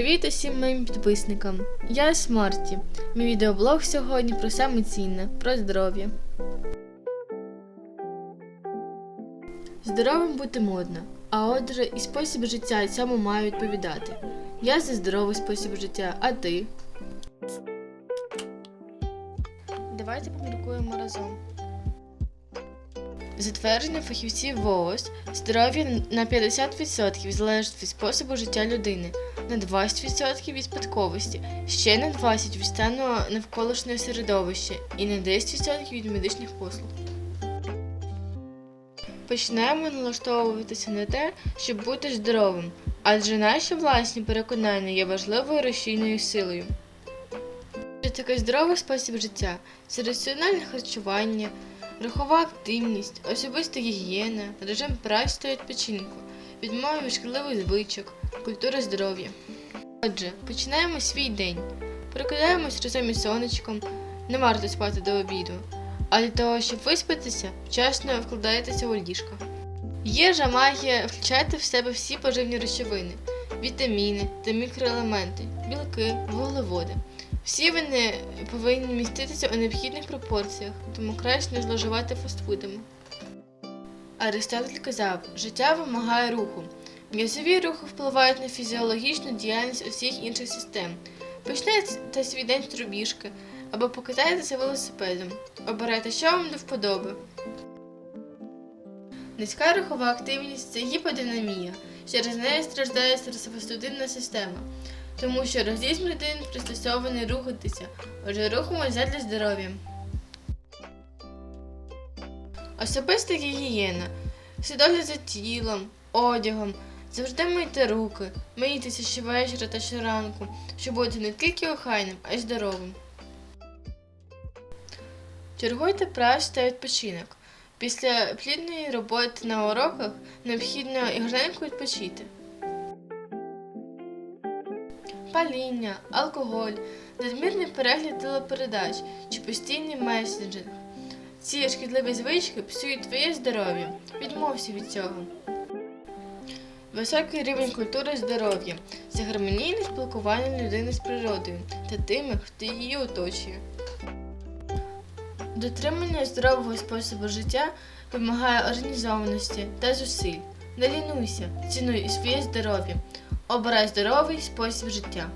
Привіт усім моїм підписникам! Я Смарті. Мій відеоблог сьогодні про саме цінне, про здоров'я. Здоровим бути модно, а отже, і спосіб життя цьому має відповідати. Я за здоровий спосіб життя, а ти? Давайте поміркуємо разом. За твердженням фахівців ВООЗ, здоров'я на 50% залежить від способу життя людини, на 20% від спадковості, ще на 20% від стану навколишнього середовища і на 10% від медичних послуг. Починаємо налаштовуватися на те, щоб бути здоровим, адже наші власні переконання є важливою рушійною силою. Що таке здоровий спосіб життя? Це раціональне харчування, рухова активність, особиста гігієна, режим праці та відпочинку, відмова від шкідливих звичок, культура здоров'я. Отже, починаємо свій день. Прокидаємось разом із сонечком, не варто спати до обіду, а для того, щоб виспатися, вчасно вкладаєтеся у ліжко. Їжа має включати в себе всі поживні речовини, вітаміни та мікроелементи, білки, вуглеводи. Всі вони повинні міститися у необхідних пропорціях, тому краще не зловживати фастфудами. Аристотель казав, життя вимагає руху. М'язові рухи впливають на фізіологічну діяльність усіх інших систем. Почнете свій день з трубіжки або покатаєтеся велосипедом. Обирайте, що вам до вподоби. Низька рухова активність це гіподинамія. Через неї страждає серцево-судинна система, тому що розрізм людини пристосований рухатися, отже рухаємось задля здоров'я. Особиста гігієна. Слідогляд за тілом, одягом. Завжди мийте руки, мийтеся щовечора та щоранку, щоб бути не тільки охайним, а й здоровим. Чергуйте працю та відпочинок. Після плідної роботи на уроках необхідно і гарненько відпочити. Паління, алкоголь, надмірний перегляд телепередач чи постійний месенджинг. Ці шкідливі звички псують твоє здоров'я. Відмовся від цього. Високий рівень культури здоров'я це гармонійне спілкування людини з природою та тими, хто її оточує. Дотримання здорового способу життя вимагає організованості та зусиль. Не лінуйся, цінуй своє здоров'я. Обирай здоровий спосіб життя.